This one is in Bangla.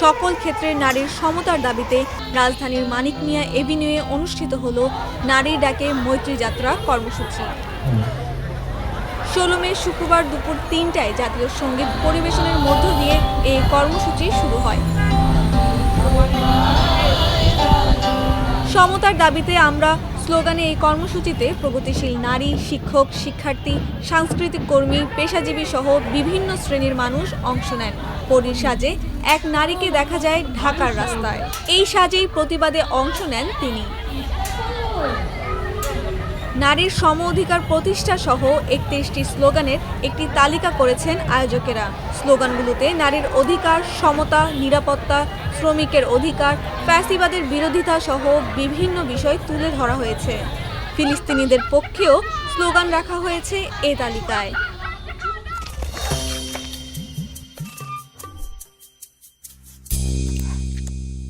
সকল ক্ষেত্রে নারীর সমতার দাবিতে রাজধানীর মানিক মিয়া এভিনিউয়ে অনুষ্ঠিত হল নারীর ডাকে মৈত্রী যাত্রা কর্মসূচি। ষোলো মে শুক্রবার দুপুর তিনটায় জাতীয় সংগীত পরিবেশনের মধ্য দিয়ে এই কর্মসূচি শুরু হয়। সমতার দাবিতে আমরা স্লোগানে এই কর্মসূচিতে প্রগতিশীল নারী, শিক্ষক, শিক্ষার্থী, সাংস্কৃতিক কর্মী, পেশাজীবী সহ বিভিন্ন শ্রেণির মানুষ অংশ নেন। পরীর সাজে এক নারীকে দেখা যায় ঢাকার রাস্তায়। এই সাজেই প্রতিবাদে অংশ নেন তিনি। নারীর সম অধিকার প্রতিষ্ঠা সহ একত্রিশটি স্লোগানের একটি তালিকা করেছেন আয়োজকেরা। স্লোগানগুলোতে নারীর অধিকার, সমতা, নিরাপত্তা, শ্রমিকের অধিকার, ফ্যাসিবাদের বিরোধিতা সহ বিভিন্ন বিষয় তুলে ধরা হয়েছে। ফিলিস্তিনিদের পক্ষেও স্লোগান রাখা হয়েছে এ তালিকায়।